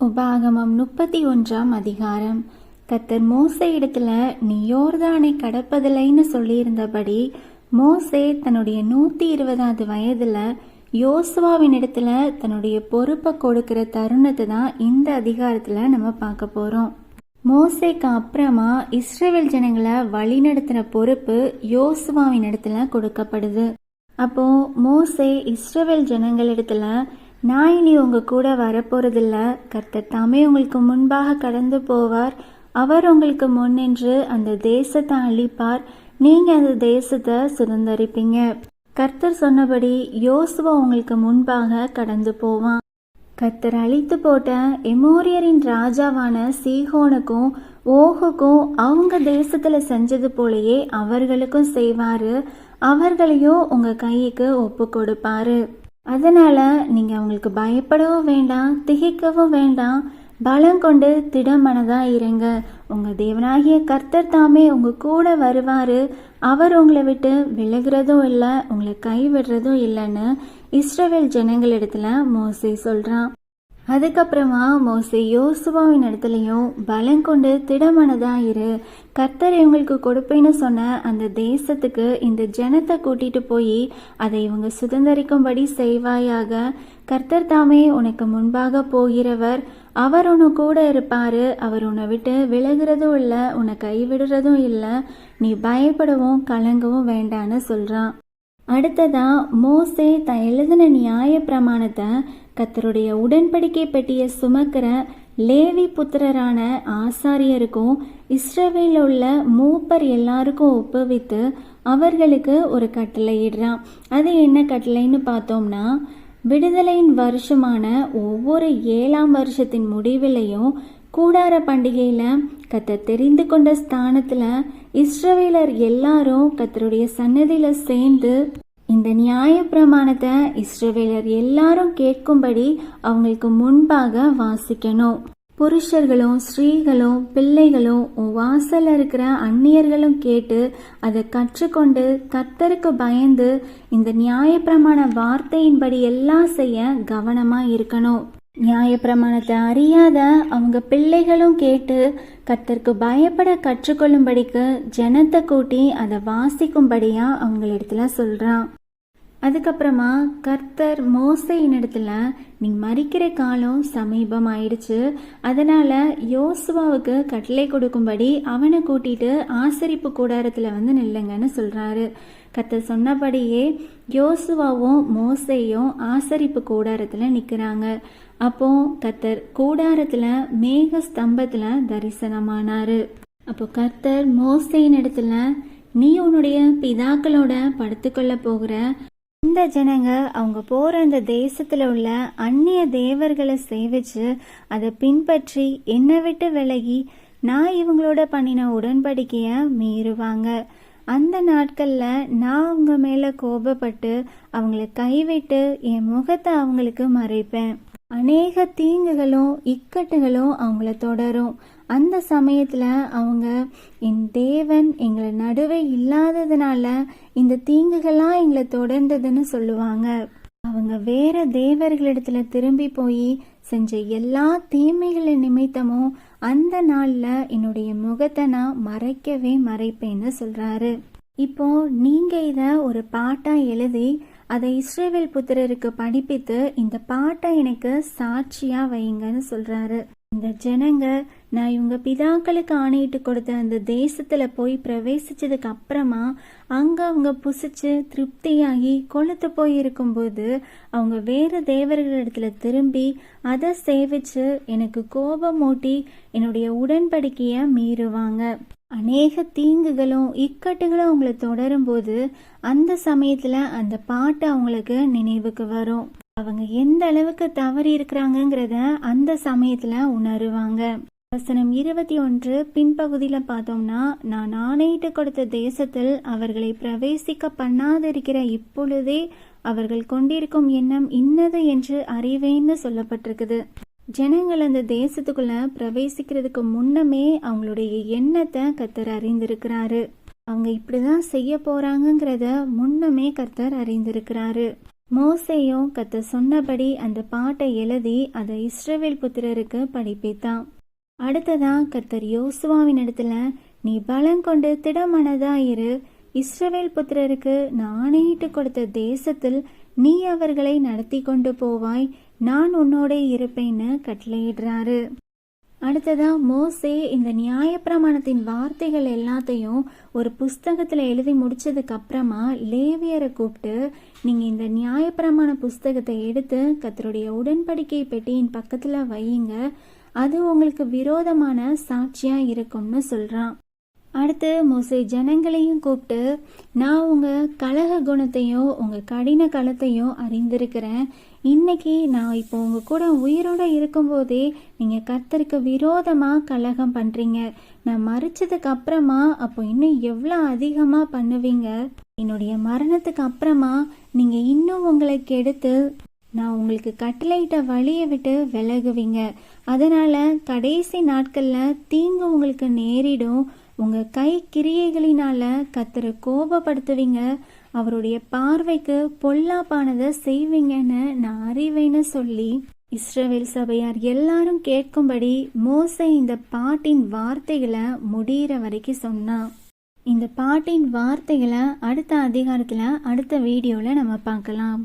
உபாகமம் முப்பத்தி ஒன்றாம் அதிகாரம். கத்தர் மோசே இடத்துல நீ யோர்தானை கடப்பதில்லைன்னு சொல்லியிருந்தபடி மோசே தன்னுடைய நூற்றி இருபதாவது வயதில் யோசுவாவின் இடத்துல தன்னுடைய பொறுப்பை கொடுக்கிற தருணத்தை தான் இந்த அதிகாரத்தில் நம்ம பார்க்க போகிறோம் மோசேக்கு அப்புறமா இஸ்ரேல் ஜனங்களை வழிநடத்துகிற பொறுப்பு யோசுவாவின் இடத்துல கொடுக்கப்படுது. அப்போ மோசே இஸ்ரவேல் ஜனங்களிடத்துல நான் இனி உங்கள் கூட வரப்போறதில்ல. கர்த்தர் தாமே உங்களுக்கு முன்பாக கடந்து போவார். அவர் உங்களுக்கு முன்னின்று அந்த தேசத்தை அழிப்பார். நீங்க அந்த தேசத்தை சுதந்தரிப்பீங்க. கர்த்தர் சொன்னபடி யோசுவா உங்களுக்கு முன்பாக கடந்து போவான். கர்த்தர் அழித்து போட்ட எமோரியரின் ராஜாவான சீகோனுக்கும் ஓகுக்கும் அவங்க தேசத்துல செஞ்சது போலயே அவர்களுக்கும் செய்வாரு. அவர்களையும் உங்க கைக்கு ஒப்பு கொடுப்பாரு. அதனால நீங்க அவங்களுக்கு பயப்படவும் வேண்டாம் திகைக்கவும் வேண்டாம். பலம் கொண்டு திடமனதாக இருங்க. உங்க தேவனாகிய கர்த்தர் தாமே உங்க கூட வருவாரு. அவர் உங்களை விட்டு விலகிறதும் இல்லை உங்களை கைவிடுறதும் இல்லைன்னு இஸ்ரவேல் ஜனங்களிடத்துல மோசி சொல்றான். அதுக்கப்புறமா மோசே யோசுவாவின் இடத்துலையும் பலம் கொண்டு திடமனதா இரு. கர்த்தர் இவங்களுக்கு கொடுப்பேன்னு சொன்ன அந்த தேசத்துக்கு இந்த ஜனத்தை கூட்டிட்டு போய் அதை இவங்க சுதந்திரிக்கும்படி செய்வாயாக. கர்த்தர் தாமே உனக்கு முன்பாக போகிறவர். அவர் உன கூட இருப்பாரு. அவர் உன்னை விட்டு விலகிறதும் இல்லை உன்னை கைவிடுறதும் இல்லை. நீ பயப்படவும் கலங்கவும் வேண்டான்னு சொல்றான். அடுத்ததா மோசே தான் எழுதின நியாய பிரமாணத்தை கத்தருடைய உடன்படிக்கை பெட்டியை சுமக்கிற லேவி புத்திரரான ஆசாரியருக்கும் இஸ்ரவேல உள்ள மூப்பர் எல்லாருக்கும் ஒப்புவித்து அவர்களுக்கு ஒரு கட்டளையிடுறான் அது என்ன கட்டளைன்னு பார்த்தோம்னா விடுதலையின் வருஷமான ஒவ்வொரு ஏழாம் வருஷத்தின் முடிவிலையும் கூடார பண்டிகையில் கத்த தெரிந்து கொண்ட ஸ்தானத்தில் இஸ்ரவேலர் எல்லாரும் கத்தருடைய சன்னதியில் சேர்ந்து இந்த நியாய பிரமாணத்தை இஸ்ரவேலர் எல்லாரும் கேட்கும்படி அவங்களுக்கு முன்பாக வாசிக்கணும். புருஷர்களும் ஸ்ரீகளும் பிள்ளைகளும் உன் வாசல்ல இருக்கிற அந்நியர்களும் கேட்டு அதை கற்றுக்கொண்டு கத்தருக்கு பயந்து இந்த நியாயப்பிரமாண வார்த்தையின்படி எல்லாம் செய்ய கவனமா இருக்கணும். நியாயப்பிரமாணத்தை அறியாத அவங்க பிள்ளைகளும் கேட்டு கத்தருக்கு பயப்பட கற்றுக்கொள்ளும்படிக்கு ஜனத்தை கூட்டி அதை வாசிக்கும்படியா அவங்களிடத்துல சொல்றான். அதுக்கப்புறமா கர்த்தர் மோசையின் இடத்துல நீ மறிக்கிற காலம் சமீபம் ஆயிடுச்சு அதனால யோசுவாவுக்கு கட்டளை கொடுக்கும்படி அவனை கூட்டிட்டு ஆசரிப்பு கூடாரத்துல வந்து நில்லுங்கன்னு சொல்றாரு. கர்த்தர் சொன்னபடியே யோசுவாவும் மோசையும் ஆசரிப்பு கூடாரத்துல நிக்கிறாங்க. அப்போ கர்த்தர் கூடாரத்துல மேக ஸ்தம்பத்துல தரிசனமானாரு. அப்போ கர்த்தர் மோசையின் இடத்துல நீ உன்னுடைய பிதாக்களோட படுத்துக்கொள்ள போகிற அந்த ஜனங்க அவங்க போற அந்த தேசத்துல உள்ள அந்நிய தேவர்களை சேவிச்சு அதை பின்பற்றி என்னை விட்டு விலகி நான் இவங்களோட பண்ணின உடன்படிக்கைய மீறுவாங்க. அந்த நாட்கள்ல நான் அவங்க மேல கோபப்பட்டு அவங்கள கைவிட்டு என் முகத்தை அவங்களுக்கு மறைப்பேன். அநேக தீங்குகளும் இக்கட்டுகளும் அவங்கள தொடரும். அந்த சமயத்தில் அவங்க என் தேவன் எங்களை நடுவே இல்லாததுனால இந்த தீங்குகள்லாம் எங்களை தொடர்ந்ததுன்னு சொல்லுவாங்க. அவங்க வேற தேவர்களிடத்துல திரும்பி போய் செஞ்ச எல்லா தீமைகளின் நிமித்தமும் அந்த நாளில் என்னுடைய முகத்தை நான் மறைக்கவே மறைப்பேன்னு சொல்கிறாரு இப்போ நீங்கள் இதை ஒரு பாட்டாக எழுதி அதை இஸ்ரேவேல் புத்திரருக்கு படிப்பித்து இந்த பாட்டை எனக்கு சாட்சியாக வைங்கன்னு சொல்கிறாரு இந்த ஜனங்க நான் இவங்க பிதாக்களுக்கு ஆணையிட்டு கொடுத்த அந்த தேசத்துல போய் பிரவேசிச்சதுக்கு அப்புறமா அங்க அவங்க புசிச்சு திருப்தியாகி கொளுத்து போய் இருக்கும்போது அவங்க வேற தேவர்களிடத்துல திரும்பி அதை சேவிச்சு எனக்கு கோபம் மூட்டி என்னுடைய உடன்படிக்கைய மீறுவாங்க. அநேக தீங்குகளும் இக்கட்டுகளும் அவங்களை தொடரும்போது அந்த சமயத்துல அந்த பாட்டு அவங்களுக்கு நினைவுக்கு வரும். அவங்க எந்த அளவுக்கு தவறி இருக்கிறாங்கங்கிறத அந்த சமயத்துல உணருவாங்க. வசனம் இருபத்தி ஒன்று பின்பகுதியில பார்த்தோம்னா நான் ஆணையிட்டு கொடுத்த தேசத்தில் அவர்களை பிரவேசிக்க பண்ணாதிருக்கிற இப்பொழுதே அவர்கள் கொண்டிருக்கும் எண்ணம் இன்னது என்று அறிவேன்னு சொல்லப்பட்டிருக்குது. ஜனங்கள் அந்த தேசத்துக்குள்ள பிரவேசிக்கிறதுக்கு முன்னமே அவங்களுடைய எண்ணத்தை கத்தர் அறிந்திருக்கிறாரு. அவங்க இப்படிதான் செய்ய போறாங்கங்கிறத முன்னமே கர்த்தர் அறிந்திருக்கிறாரு. மோசேயும் கத்த சொன்னபடி அந்த பாட்டை எழுதி அதை இஸ்ரவேல் புத்திரருக்கு படிப்பித்தான். அடுத்ததா கர்த்தர் யோசுவாவின் இடத்துல நீ பலம் கொண்டு திடமனதா இரு. இஸ்ரவேல் புத்திரருக்கு நான் ஆணையிட்டு கொடுத்த தேசத்தில் நீ அவர்களை நடத்தி கொண்டு போவாய். நான் உன்னோட இருப்பேன்னு கட்டளையிடுறாரு. அடுத்ததாக மோசே இந்த நியாயப்பிரமாணத்தின் வார்த்தைகள் எல்லாத்தையும் ஒரு புஸ்தகத்தில் எழுதி முடிச்சதுக்கு அப்புறமா லேவியரை கூப்பிட்டு நீங்கள் இந்த நியாயப்பிரமாண புஸ்தகத்தை எடுத்து கத்தருடைய உடன்படிக்கை பெட்டியின் பக்கத்தில் வையுங்க. அது உங்களுக்கு விரோதமான சாட்சியாக இருக்கும்னு சொல்கிறான் அடுத்து மோசே ஜனங்களையும் கூப்பிட்டு நான் உங்கள் கலக குணத்தையும் உங்கள் கடின களத்தையும் அறிந்திருக்கிறேன். இன்னைக்கு நான் இப்போ உங்கள் கூட உயிரோடு இருக்கும்போதே நீங்கள் கர்த்தருக்கு விரோதமாக கலகம் பண்ணுறீங்க நான் மறிச்சதுக்கு அப்புறமா அப்போ இன்னும் எவ்வளோ அதிகமாக பண்ணுவீங்க? என்னுடைய மரணத்துக்கு அப்புறமா நீங்கள் இன்னும் உங்களை கெடுத்து நான் உங்களுக்கு கட்டளையிட்ட வழியை விட்டு விலகுவீங்க. அதனால கடைசி நாட்கள்ல தீங்கு உங்களுக்கு நேரிடும். உங்க கை கிரியைகளினால கத்தரை கோபப்படுத்துவீங்க. அவருடைய பார்வைக்கு பொல்லாப்பானதை செய்வீங்கன்னு நான் அறிவேன்னு சொல்லி இஸ்ரவேல் சபையார் எல்லாரும் கேட்கும்படி மோசே இந்த பாட்டின் வார்த்தைகளை முடியிற வரைக்கும் சொன்னான். இந்த பாட்டின் வார்த்தைகளை அடுத்த அதிகாரத்துல அடுத்த வீடியோல நம்ம பார்க்கலாம்.